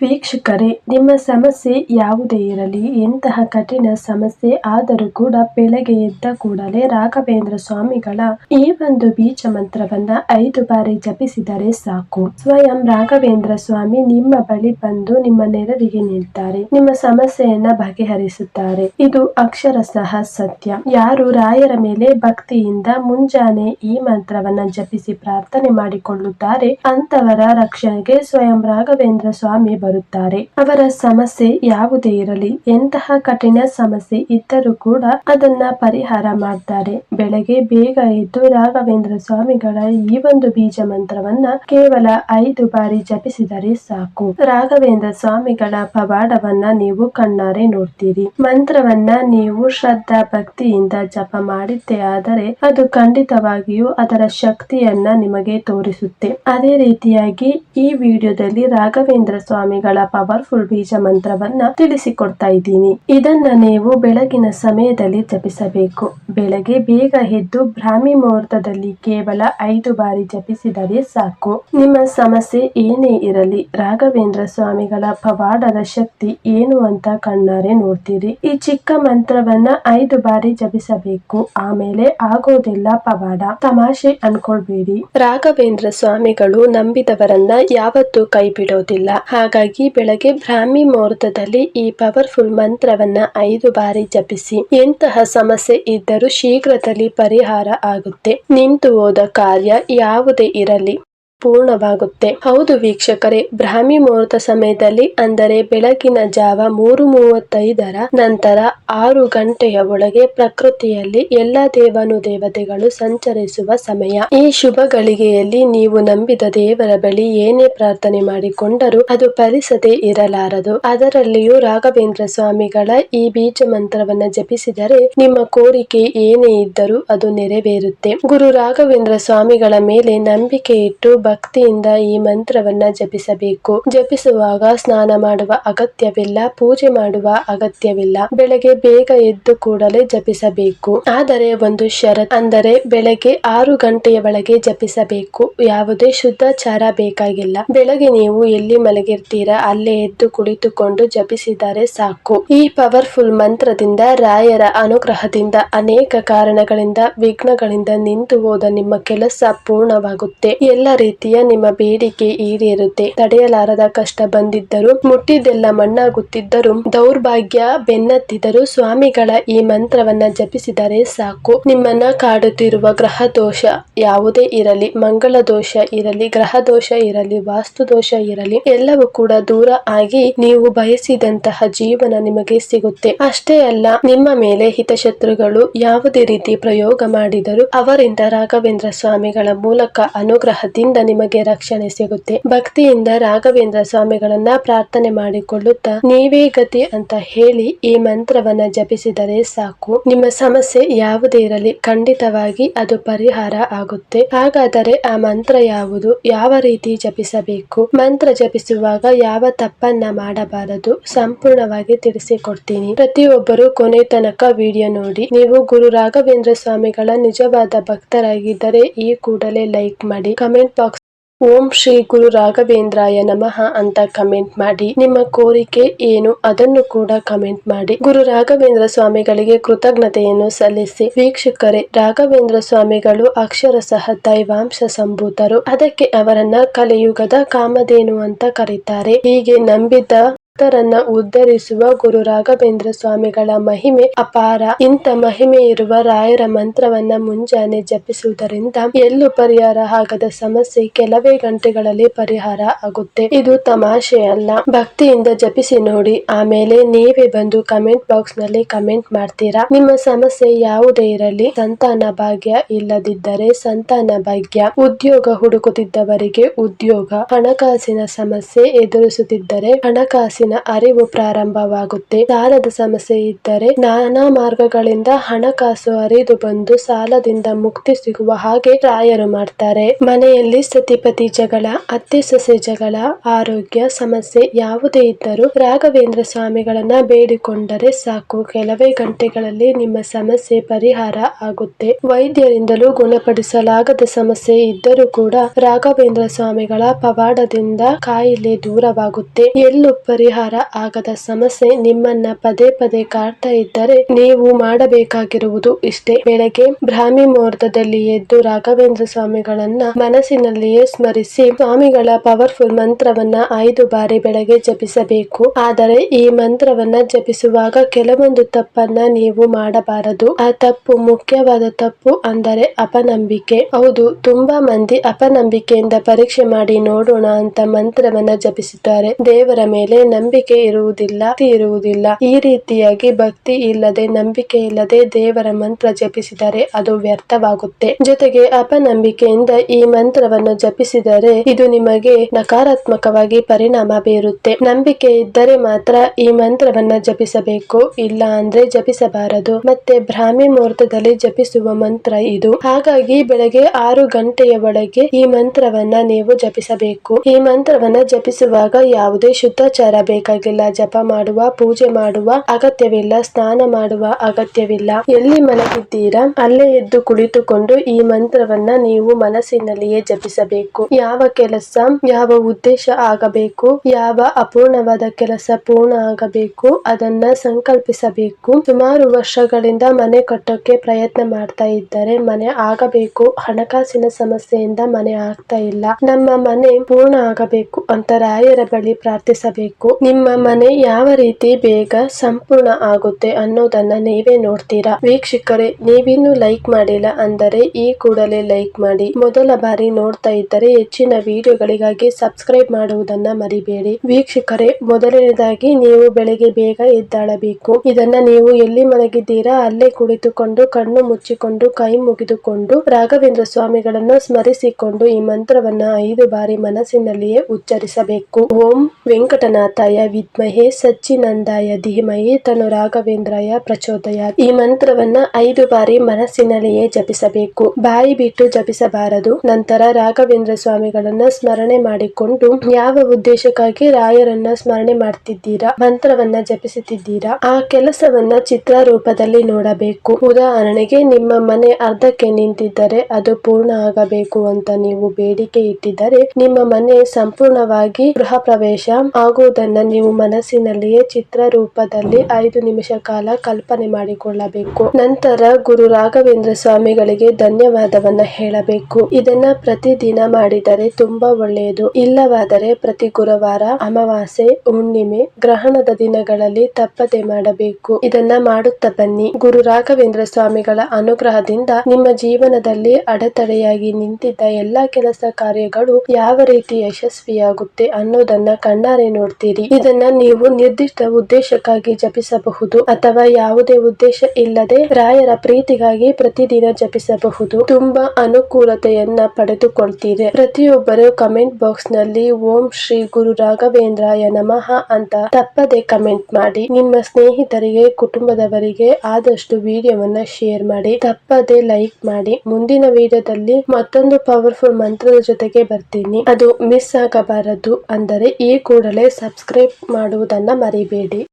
ವೀಕ್ಷಕರೇ, ನಿಮ್ಮ ಸಮಸ್ಯೆ ಯಾವುದೇ ಇರಲಿ ಎಂತಹ ಕಠಿಣ ಸಮಸ್ಯೆ ಆದರೂ ಕೂಡ ಬೆಳಗ್ಗೆ ಎದ್ದ ಕೂಡಲೇ ರಾಘವೇಂದ್ರ ಸ್ವಾಮಿಗಳ ಈ ಒಂದು ಬೀಜ ಮಂತ್ರವನ್ನ ಐದು ಬಾರಿ ಜಪಿಸಿದರೆ ಸಾಕು. ಸ್ವಯಂ ರಾಘವೇಂದ್ರ ಸ್ವಾಮಿ ನಿಮ್ಮ ಬಳಿ ಬಂದು ನಿಮ್ಮ ನೆರವಿಗೆ ನಿಲ್ತಾರೆ, ನಿಮ್ಮ ಸಮಸ್ಯೆಯನ್ನ ಬಗೆಹರಿಸುತ್ತಾರೆ. ಇದು ಅಕ್ಷರಶಃ ಸತ್ಯ. ಯಾರು ರಾಯರ ಮೇಲೆ ಭಕ್ತಿಯಿಂದ ಮುಂಜಾನೆ ಈ ಮಂತ್ರವನ್ನ ಜಪಿಸಿ ಪ್ರಾರ್ಥನೆ ಮಾಡಿಕೊಳ್ಳುತ್ತಾರೆ ಅಂತವರ ರಕ್ಷಣೆಗೆ ಸ್ವಯಂ ರಾಘವೇಂದ್ರ ಸ್ವಾಮಿ ಬರುತ್ತಾರೆ. ಅವರ ಸಮಸ್ಯೆ ಯಾವುದೇ ಇರಲಿ, ಎಂತಹ ಕಠಿಣ ಸಮಸ್ಯೆ ಇದ್ದರೂ ಕೂಡ ಅದನ್ನ ಪರಿಹಾರ ಮಾಡ್ತಾರೆ. ಬೆಳಗ್ಗೆ ಬೇಗ ಎದ್ದು ರಾಘವೇಂದ್ರ ಸ್ವಾಮಿಗಳ ಈ ಒಂದು ಬೀಜ ಮಂತ್ರವನ್ನ ಕೇವಲ ಐದು ಬಾರಿ ಜಪಿಸಿದರೆ ಸಾಕು. ರಾಘವೇಂದ್ರ ಸ್ವಾಮಿಗಳ ಪವಾಡವನ್ನ ನೀವು ಕಣ್ಣಾರೆ ನೋಡ್ತೀರಿ. ಮಂತ್ರವನ್ನ ನೀವು ಶ್ರದ್ಧಾ ಭಕ್ತಿಯಿಂದ ಜಪ ಮಾಡಿದ್ದೇ ಆದರೆ ಅದು ಖಂಡಿತವಾಗಿಯೂ ಅದರ ಶಕ್ತಿಯನ್ನ ನಿಮಗೆ ತೋರಿಸುತ್ತೆ. ಅದೇ ರೀತಿಯಾಗಿ ಈ ವಿಡಿಯೋದಲ್ಲಿ ರಾಘವೇಂದ್ರ ಸ್ವಾಮಿಗಳ ಪವರ್ಫುಲ್ ಬೀಜ ಮಂತ್ರವನ್ನ ತಿಳಿಸಿಕೊಡ್ತಾ ಇದ್ದೀನಿ. ಇದನ್ನ ನೀವು ಬೆಳಗಿನ ಸಮಯದಲ್ಲಿ ಜಪಿಸಬೇಕು. ಬೆಳಗ್ಗೆ ಬೇಗ ಎದ್ದು ಬ್ರಾಹ್ಮಿ ಮುಹೂರ್ತದಲ್ಲಿ ಕೇವಲ ಐದು ಬಾರಿ ಜಪಿಸಿದರೆ ಸಾಕು. ನಿಮ್ಮ ಸಮಸ್ಯೆ ಏನೇ ಇರಲಿ, ರಾಘವೇಂದ್ರ ಸ್ವಾಮಿಗಳ ಪವಾಡದ ಶಕ್ತಿ ಏನು ಅಂತ ಕಣ್ಣಾರೆ ನೋಡ್ತೀರಿ. ಈ ಚಿಕ್ಕ ಮಂತ್ರವನ್ನ ಐದು ಬಾರಿ ಜಪಿಸಬೇಕು. ಆಮೇಲೆ ಆಗೋದಿಲ್ಲ ಪವಾಡ. ತಮಾಷೆ ಅನ್ಕೊಳ್ಬೇಡಿ. ರಾಘವೇಂದ್ರ ಸ್ವಾಮಿಗಳು ನಂಬಿದವರನ್ನ ಯಾವತ್ತೂ ಕೈ ಬಿಡೋದಿಲ್ಲ ಹಾಗಾಗಿ ಬೆಳಗ್ಗೆ ಬ್ರಾಹ್ಮಿ ಮುಹೂರ್ತದಲ್ಲಿ ಈ ಪವರ್ಫುಲ್ ಮಂತ್ರವನ್ನ ಐದು ಬಾರಿ ಜಪಿಸಿ. ಎಂತಹ ಸಮಸ್ಯೆ ಇದ್ದರೂ ಶೀಘ್ರದಲ್ಲಿ ಪರಿಹಾರ ಆಗುತ್ತೆ. ನಿಂತು ಹೋದ ಕಾರ್ಯ ಯಾವುದೇ ಇರಲಿ. ಪೂರ್ಣವಾಗುತ್ತೆ. ಹೌದು ವೀಕ್ಷಕರೇ, ಬ್ರಾಹ್ಮಿ ಮುಹೂರ್ತ ಸಮಯದಲ್ಲಿ, ಅಂದರೆ ಬೆಳಗಿನ ಜಾವ ಮೂರು ಮೂವತ್ತೈದರ ನಂತರ ಆರು ಗಂಟೆಯ ಒಳಗೆ ಪ್ರಕೃತಿಯಲ್ಲಿ ಎಲ್ಲ ದೇವನು ದೇವತೆಗಳು ಸಂಚರಿಸುವ ಸಮಯ. ಈ ಶುಭ ಗಳಿಗೆಯಲ್ಲಿ ನೀವು ನಂಬಿದ ದೇವರ ಬಳಿ ಏನೇ ಪ್ರಾರ್ಥನೆ ಮಾಡಿಕೊಂಡರೂ ಅದು ಫಲಿಸದೆ ಇರಲಾರದು. ಅದರಲ್ಲಿಯೂ ರಾಘವೇಂದ್ರ ಸ್ವಾಮಿಗಳ ಈ ಬೀಜ ಮಂತ್ರವನ್ನ ಜಪಿಸಿದರೆ ನಿಮ್ಮ ಕೋರಿಕೆ ಏನೇ ಇದ್ದರೂ ಅದು ನೆರವೇರುತ್ತೆ. ಗುರು ರಾಘವೇಂದ್ರ ಸ್ವಾಮಿಗಳ ಮೇಲೆ ನಂಬಿಕೆ ಇಟ್ಟು ಭಕ್ತಿಯಿಂದ ಈ ಮಂತ್ರವನ್ನ ಜಪಿಸಬೇಕು. ಜಪಿಸುವಾಗ ಸ್ನಾನ ಮಾಡುವ ಅಗತ್ಯವಿಲ್ಲ, ಪೂಜೆ ಮಾಡುವ ಅಗತ್ಯವಿಲ್ಲ. ಬೆಳಗ್ಗೆ ಬೇಗ ಎದ್ದು ಕೂಡಲೇ ಜಪಿಸಬೇಕು. ಆದರೆ ಒಂದು ಷರತ್ ಅಂದರೆ ಬೆಳಗ್ಗೆ ಆರು ಗಂಟೆಯ ಒಳಗೆ ಜಪಿಸಬೇಕು. ಯಾವುದೇ ಶುದ್ಧಾಚಾರ ಬೇಕಾಗಿಲ್ಲ. ಬೆಳಗ್ಗೆ ನೀವು ಎಲ್ಲಿ ಮಲಗಿರ್ತೀರಾ, ಅಲ್ಲೇ ಎದ್ದು ಕುಳಿತುಕೊಂಡು ಜಪಿಸಿದರೆ ಸಾಕು. ಈ ಪವರ್ಫುಲ್ ಮಂತ್ರದಿಂದ ರಾಯರ ಅನುಗ್ರಹದಿಂದ, ಅನೇಕ ಕಾರಣಗಳಿಂದ, ವಿಘ್ನಗಳಿಂದ ನಿಂತು ಹೋದ ನಿಮ್ಮ ಕೆಲಸ ಪೂರ್ಣವಾಗುತ್ತೆ. ಎಲ್ಲ ರೀತಿಯ ನಿಮ್ಮ ಬೇಡಿಕೆ ಈಡೇರುತ್ತೆ. ತಡೆಯಲಾರದ ಕಷ್ಟ ಬಂದಿದ್ದರೂ, ಮುಟ್ಟಿದ್ದೆಲ್ಲ ಮಣ್ಣಾಗುತ್ತಿದ್ದರೂ, ದೌರ್ಭಾಗ್ಯ ಬೆನ್ನತ್ತಿದರೂ ಸ್ವಾಮಿಗಳ ಈ ಮಂತ್ರವನ್ನ ಜಪಿಸಿದರೆ ಸಾಕು. ನಿಮ್ಮನ್ನ ಕಾಡುತ್ತಿರುವ ಗ್ರಹ ದೋಷ ಯಾವುದೇ ಇರಲಿ, ಮಂಗಳ ದೋಷ ಇರಲಿ, ಗ್ರಹ ದೋಷ ಇರಲಿ, ವಾಸ್ತು ದೋಷ ಇರಲಿ, ಎಲ್ಲವೂ ಕೂಡ ದೂರ ಆಗಿ ನೀವು ಬಯಸಿದಂತಹ ಜೀವನ ನಿಮಗೆ ಸಿಗುತ್ತೆ. ಅಷ್ಟೇ ಅಲ್ಲ, ನಿಮ್ಮ ಮೇಲೆ ಹಿತಶತ್ರುಗಳು ಯಾವುದೇ ರೀತಿ ಪ್ರಯೋಗ ಮಾಡಿದರೂ ಅವರಿಂದ ರಾಘವೇಂದ್ರ ಸ್ವಾಮಿಗಳ ಮೂಲಕ ಅನುಗ್ರಹದಿಂದ ನಿಮಗೆ ರಕ್ಷಣೆ ಸಿಗುತ್ತೆ. ಭಕ್ತಿಯಿಂದ ರಾಘವೇಂದ್ರ ಸ್ವಾಮಿಗಳನ್ನ ಪ್ರಾರ್ಥನೆ ಮಾಡಿಕೊಳ್ಳುತ್ತಾ, ನೀವೇ ಗತಿ ಅಂತ ಹೇಳಿ ಈ ಮಂತ್ರವನ್ನ ಜಪಿಸಿದರೆ ಸಾಕು. ನಿಮ್ಮ ಸಮಸ್ಯೆ ಯಾವುದೇ ಇರಲಿ, ಖಂಡಿತವಾಗಿ ಅದು ಪರಿಹಾರ ಆಗುತ್ತೆ. ಹಾಗಾದರೆ ಆ ಮಂತ್ರ ಯಾವುದು? ಯಾವ ರೀತಿ ಜಪಿಸಬೇಕು? ಮಂತ್ರ ಜಪಿಸುವಾಗ ಯಾವ ತಪ್ಪನ್ನ ಮಾಡಬಾರದು? ಸಂಪೂರ್ಣವಾಗಿ ತಿಳಿಸಿಕೊಡ್ತೀನಿ. ಪ್ರತಿಯೊಬ್ಬರು ಕೊನೆ ತನಕ ವಿಡಿಯೋ ನೋಡಿ. ನೀವು ಗುರು ರಾಘವೇಂದ್ರ ಸ್ವಾಮಿಗಳ ನಿಜವಾದ ಭಕ್ತರಾಗಿದ್ದರೆ ಈ ಕೂಡಲೇ ಲೈಕ್ ಮಾಡಿ, ಕಮೆಂಟ್ ಬಾಕ್ಸ್ ಓಂ ಶ್ರೀ ಗುರು ರಾಘವೇಂದ್ರಾಯ ನಮಃ ಅಂತ ಕಮೆಂಟ್ ಮಾಡಿ. ನಿಮ್ಮ ಕೋರಿಕೆ ಏನು ಅದನ್ನು ಕೂಡ ಕಮೆಂಟ್ ಮಾಡಿ. ಗುರು ರಾಘವೇಂದ್ರ ಸ್ವಾಮಿಗಳಿಗೆ ಕೃತಜ್ಞತೆಯನ್ನು ಸಲ್ಲಿಸಿ. ವೀಕ್ಷಕರೇ, ರಾಘವೇಂದ್ರ ಸ್ವಾಮಿಗಳು ಅಕ್ಷರಶಃ ದೈವಾಂಶ ಸಂಭೂತರು. ಅದಕ್ಕೆ ಅವರನ್ನ ಕಲಿಯುಗದ ಕಾಮಧೇನು ಅಂತ ಕರೀತಾರೆ. ಹೀಗೆ ನಂಬಿದ ಭಕ್ತರನ್ನ ಉದ್ಧರಿಸುವ ಗುರು ರಾಘವೇಂದ್ರ ಸ್ವಾಮಿಗಳ ಮಹಿಮೆ ಅಪಾರ. ಇಂಥ ಮಹಿಮೆ ಇರುವ ರಾಯರ ಮಂತ್ರವನ್ನ ಮುಂಜಾನೆ ಜಪಿಸುವುದರಿಂದ ಎಲ್ಲೂ ಪರಿಹಾರ ಆಗದ ಸಮಸ್ಯೆ ಕೆಲವೇ ಗಂಟೆಗಳಲ್ಲಿ ಪರಿಹಾರ ಆಗುತ್ತೆ. ಇದು ತಮಾಷೆ ಅಲ್ಲ. ಭಕ್ತಿಯಿಂದ ಜಪಿಸಿ ನೋಡಿ. ಆಮೇಲೆ ನೀವೇ ಬಂದು ಕಮೆಂಟ್ ಬಾಕ್ಸ್ನಲ್ಲಿ ಕಮೆಂಟ್ ಮಾಡ್ತೀರಾ? ನಿಮ್ಮ ಸಮಸ್ಯೆ ಯಾವುದೇ ಇರಲಿ, ಸಂತಾನ ಭಾಗ್ಯ ಇಲ್ಲದಿದ್ದರೆ ಸಂತಾನ ಭಾಗ್ಯ. ಉದ್ಯೋಗ ಹುಡುಕುತ್ತಿದ್ದವರಿಗೆ ಉದ್ಯೋಗ. ಹಣಕಾಸಿನ ಸಮಸ್ಯೆ ಎದುರಿಸುತ್ತಿದ್ದರೆ ಹಣಕಾಸಿನ ಮನಸ್ಸಿನ ಅರಿವು ಪ್ರಾರಂಭವಾಗುತ್ತೆ. ಸಾಲದ ಸಮಸ್ಯೆ ಇದ್ದರೆ ನಾನಾ ಮಾರ್ಗಗಳಿಂದ ಹಣಕಾಸು ಅರಿದು ಬಂದು ಸಾಲದಿಂದ ಮುಕ್ತಿ ಸಿಗುವ ಹಾಗೆ ರಾಯರು ಮಾಡ್ತಾರೆ. ಮನೆಯಲ್ಲಿ ಸತಿಪತಿ ಜಗಳ, ಅತ್ತೆ ಸೊಸೆ ಜಗಳ, ಆರೋಗ್ಯ ಸಮಸ್ಯೆ ಯಾವುದೇ ಇದ್ದರೂ ರಾಘವೇಂದ್ರ ಸ್ವಾಮಿಗಳನ್ನ ಬೇಡಿಕೊಂಡರೆ ಸಾಕು. ಕೆಲವೇ ಗಂಟೆಗಳಲ್ಲಿ ನಿಮ್ಮ ಸಮಸ್ಯೆ ಪರಿಹಾರ ಆಗುತ್ತೆ. ವೈದ್ಯರಿಂದಲೂ ಗುಣಪಡಿಸಲಾಗದ ಸಮಸ್ಯೆ ಇದ್ದರೂ ಕೂಡ ರಾಘವೇಂದ್ರ ಸ್ವಾಮಿಗಳ ಪವಾಡದಿಂದ ಕಾಯಿಲೆ ದೂರವಾಗುತ್ತೆ. ಎಲ್ಲೂ ಪರಿಹಾರ ಆಗದ ಸಮಸ್ಯೆ ನಿಮ್ಮನ್ನ ಪದೇ ಪದೇ ಕಾಡ್ತಾ ಇದ್ದರೆ ನೀವು ಮಾಡಬೇಕಾಗಿರುವುದು ಇಷ್ಟೇ. ಬೆಳಗ್ಗೆ ಬ್ರಾಹ್ಮಿ ಮುಹೂರ್ತದಲ್ಲಿ ಎದ್ದು ರಾಘವೇಂದ್ರ ಸ್ವಾಮಿಗಳನ್ನ ಮನಸ್ಸಿನಲ್ಲಿಯೇ ಸ್ಮರಿಸಿ ಸ್ವಾಮಿಗಳ ಪವರ್ಫುಲ್ ಮಂತ್ರವನ್ನ ಐದು ಬಾರಿ ಬೆಳಗ್ಗೆ ಜಪಿಸಬೇಕು. ಆದರೆ ಈ ಮಂತ್ರವನ್ನ ಜಪಿಸುವಾಗ ಕೆಲವೊಂದು ತಪ್ಪನ್ನ ನೀವು ಮಾಡಬಾರದು. ಆ ತಪ್ಪು ಮುಖ್ಯವಾದ ತಪ್ಪು ಅಂದರೆ ಅಪನಂಬಿಕೆ. ಹೌದು, ತುಂಬಾ ಮಂದಿ ಅಪನಂಬಿಕೆಯಿಂದ ಪರೀಕ್ಷೆ ಮಾಡಿ ನೋಡೋಣ ಅಂತ ಮಂತ್ರವನ್ನ ಜಪಿಸುತ್ತಾರೆ ದೇವರ ಮೇಲೆ ನಂಬಿಕೆ ಇರುವುದಿಲ್ಲ, ಭಕ್ತಿ ಇರುವುದಿಲ್ಲ. ಈ ರೀತಿಯಾಗಿ ಭಕ್ತಿ ಇಲ್ಲದೆ, ನಂಬಿಕೆ ಇಲ್ಲದೆ ದೇವರ ಮಂತ್ರ ಜಪಿಸಿದರೆ ಅದು ವ್ಯರ್ಥವಾಗುತ್ತೆ. ಜೊತೆಗೆ ಅಪನಂಬಿಕೆಯಿಂದ ಈ ಮಂತ್ರವನ್ನು ಜಪಿಸಿದರೆ ಇದು ನಿಮಗೆ ನಕಾರಾತ್ಮಕವಾಗಿ ಪರಿಣಾಮ ಬೀರುತ್ತೆ. ನಂಬಿಕೆ ಇದ್ದರೆ ಮಾತ್ರ ಈ ಮಂತ್ರವನ್ನ ಜಪಿಸಬೇಕು, ಇಲ್ಲ ಅಂದ್ರೆ ಜಪಿಸಬಾರದು. ಮತ್ತೆ ಬ್ರಾಹ್ಮಿ ಮುಹೂರ್ತದಲ್ಲಿ ಜಪಿಸುವ ಮಂತ್ರ ಇದು. ಹಾಗಾಗಿ ಬೆಳಗ್ಗೆ ಆರು ಗಂಟೆಯ ಒಳಗೆ ಈ ಮಂತ್ರವನ್ನ ನೀವು ಜಪಿಸಬೇಕು. ಈ ಮಂತ್ರವನ್ನ ಜಪಿಸುವಾಗ ಯಾವುದೇ ಶುದ್ಧಾಚಾರ ಬೇಕಾಗಿಲ್ಲ. ಜಪ ಮಾಡುವ, ಪೂಜೆ ಮಾಡುವ ಅಗತ್ಯವಿಲ್ಲ, ಸ್ನಾನ ಮಾಡುವ ಅಗತ್ಯವಿಲ್ಲ. ಎಲ್ಲಿ ಮಲಗಿದ್ದೀರಾ? ಅಲ್ಲೇ ಎದ್ದು ಕುಳಿತುಕೊಂಡು ಈ ಮಂತ್ರವನ್ನ ನೀವು ಮನಸ್ಸಿನಲ್ಲಿಯೇ ಜಪಿಸಬೇಕು. ಯಾವ ಕೆಲಸ, ಯಾವ ಉದ್ದೇಶ ಆಗಬೇಕು, ಯಾವ ಅಪೂರ್ಣವಾದ ಕೆಲಸ ಪೂರ್ಣ ಆಗಬೇಕು, ಅದನ್ನ ಸಂಕಲ್ಪಿಸಬೇಕು. ಸುಮಾರು ವರ್ಷಗಳಿಂದ ಮನೆ ಕಟ್ಟೋಕೆ ಪ್ರಯತ್ನ ಮಾಡ್ತಾ ಇದ್ದಾರೆ ಮನೆ ಆಗಬೇಕು. ಹಣಕಾಸಿನ ಸಮಸ್ಯೆಯಿಂದ ಮನೆ ಆಗ್ತಾ ಇಲ್ಲ. ನಮ್ಮ ಮನೆ ಪೂರ್ಣ ಆಗಬೇಕು ಅಂತ ರಾಯರ ಬಳಿ ಪ್ರಾರ್ಥಿಸಬೇಕು. ನಿಮ್ಮ ಮನೆ ಯಾವ ರೀತಿ ಬೇಗ ಸಂಪೂರ್ಣ ಆಗುತ್ತೆ ಅನ್ನೋದನ್ನ ನೀವೇ ನೋಡ್ತೀರಾ? ವೀಕ್ಷಕರೇ, ನೀವಿನ್ನು ಲೈಕ್ ಮಾಡಿಲ್ಲ ಅಂದರೆ ಈ ಕೂಡಲೇ ಲೈಕ್ ಮಾಡಿ. ಮೊದಲ ಬಾರಿ ನೋಡ್ತಾ ಇದ್ದರೆ ಹೆಚ್ಚಿನ ವಿಡಿಯೋಗಳಿಗಾಗಿ ಸಬ್ಸ್ಕ್ರೈಬ್ ಮಾಡುವುದನ್ನ ಮರಿಬೇಡಿ. ವೀಕ್ಷಕರೇ, ಮೊದಲನೇದಾಗಿ ನೀವು ಬೆಳಗ್ಗೆ ಬೇಗ ಎದ್ದಾಳಬೇಕು. ಇದನ್ನ ನೀವು ಎಲ್ಲಿ ಮಲಗಿದ್ದೀರಾ, ಅಲ್ಲೇ ಕುಳಿತುಕೊಂಡು, ಕಣ್ಣು ಮುಚ್ಚಿಕೊಂಡು, ಕೈ ಮುಗಿದುಕೊಂಡು, ರಾಘವೇಂದ್ರ ಸ್ವಾಮಿಗಳನ್ನು ಸ್ಮರಿಸಿಕೊಂಡು ಈ ಮಂತ್ರವನ್ನ ಐದು ಬಾರಿ ಮನಸ್ಸಿನಲ್ಲಿಯೇ ಉಚ್ಚರಿಸಬೇಕು. ಓಂ ವೆಂಕಟನಾಥಾಯ ವಿದ್ಮಹೇ ಸಚ್ಚಿನಂದಾಯ ಧೀಮಹಿ ತನು ರಾಘವೇಂದ್ರಯ ಪ್ರಚೋದಯ. ಈ ಮಂತ್ರವನ್ನ ಐದು ಬಾರಿ ಮನಸ್ಸಿನಲ್ಲಿಯೇ ಜಪಿಸಬೇಕು. ಬಾಯಿ ಬಿಟ್ಟು ಜಪಿಸಬಾರದು. ನಂತರ ರಾಘವೇಂದ್ರ ಸ್ವಾಮಿಗಳನ್ನ ಸ್ಮರಣೆ ಮಾಡಿಕೊಂಡು, ಯಾವ ಉದ್ದೇಶಕ್ಕಾಗಿ ರಾಯರನ್ನ ಸ್ಮರಣೆ ಮಾಡ್ತಿದ್ದೀರಾ, ಮಂತ್ರವನ್ನ ಜಪಿಸುತ್ತಿದ್ದೀರಾ, ಆ ಕೆಲಸವನ್ನ ಚಿತ್ರ ರೂಪದಲ್ಲಿ ನೋಡಬೇಕು. ಉದಾಹರಣೆಗೆ, ನಿಮ್ಮ ಮನೆ ಅರ್ಧಕ್ಕೆ ನಿಂತಿದ್ದರೆ ಅದು ಪೂರ್ಣ ಆಗಬೇಕು ಅಂತ ನೀವು ಬೇಡಿಕೆ ಇಟ್ಟಿದ್ದರೆ, ನಿಮ್ಮ ಮನೆ ಸಂಪೂರ್ಣವಾಗಿ ಗೃಹ ಪ್ರವೇಶ ಆಗುವುದನ್ನ ನೀವು ಮನಸ್ಸಿನಲ್ಲಿಯೇ ಚಿತ್ರ ರೂಪದಲ್ಲಿ ಐದು ನಿಮಿಷ ಕಾಲ ಕಲ್ಪನೆ ಮಾಡಿಕೊಳ್ಳಬೇಕು. ನಂತರ ಗುರು ರಾಘವೇಂದ್ರ ಸ್ವಾಮಿಗಳಿಗೆ ಧನ್ಯವಾದವನ್ನ ಹೇಳಬೇಕು. ಇದನ್ನ ಪ್ರತಿದಿನ ಮಾಡಿದರೆ ತುಂಬಾ ಒಳ್ಳೆಯದು. ಇಲ್ಲವಾದರೆ ಪ್ರತಿ ಗುರುವಾರ ಅಮಾವಾಸ್ಯೆ, ಹುಣ್ಣಿಮೆ, ಗ್ರಹಣದ ದಿನಗಳಲ್ಲಿ ತಪ್ಪದೆ ಮಾಡಬೇಕು. ಇದನ್ನ ಮಾಡುತ್ತಾ ಬನ್ನಿ. ಗುರು ರಾಘವೇಂದ್ರ ಸ್ವಾಮಿಗಳ ಅನುಗ್ರಹದಿಂದ ನಿಮ್ಮ ಜೀವನದಲ್ಲಿ ಅಡೆತಡೆಯಾಗಿ ನಿಂತಿದ್ದ ಎಲ್ಲಾ ಕೆಲಸ ಕಾರ್ಯಗಳು ಯಾವ ರೀತಿ ಯಶಸ್ವಿಯಾಗುತ್ತೆ ಅನ್ನೋದನ್ನ ಕಣ್ಣಾರೆ ನೋಡ್ತೀರಿ. ಇದನ್ನ ನೀವು ನಿರ್ದಿಷ್ಟ ಉದ್ದೇಶಕ್ಕಾಗಿ ಜಪಿಸಬಹುದು ಅಥವಾ ಯಾವುದೇ ಉದ್ದೇಶ ಇಲ್ಲದೆ ರಾಯರ ಪ್ರೀತಿಗಾಗಿ ಪ್ರತಿದಿನ ಜಪಿಸಬಹುದು. ತುಂಬಾ ಅನುಕೂಲತೆಯನ್ನ ಪಡೆದುಕೊಳ್ತೀರಿ. ಪ್ರತಿಯೊಬ್ಬರು ಕಮೆಂಟ್ ಬಾಕ್ಸ್ನಲ್ಲಿ ಓಂ ಶ್ರೀ ಗುರು ರಾಘವೇಂದ್ರಾಯ ನಮಃ ಅಂತ ತಪ್ಪದೆ ಕಮೆಂಟ್ ಮಾಡಿ. ನಿಮ್ಮ ಸ್ನೇಹಿತರಿಗೆ, ಕುಟುಂಬದವರಿಗೆ ಆದಷ್ಟು ವಿಡಿಯೋವನ್ನ ಶೇರ್ ಮಾಡಿ. ತಪ್ಪದೆ ಲೈಕ್ ಮಾಡಿ. ಮುಂದಿನ ವಿಡಿಯೋದಲ್ಲಿ ಮತ್ತೊಂದು ಪವರ್ಫುಲ್ ಮಂತ್ರದ ಜೊತೆಗೆ ಬರ್ತೀನಿ. ಅದು ಮಿಸ್ ಆಗಬಾರದು ಅಂದರೆ ಈ ಕೂಡಲೇ ಸಬ್ಸ್ಕ್ರೈಬ್ ಮಾಡುವುದನ್ನ ಮರಿಬೇಡಿ.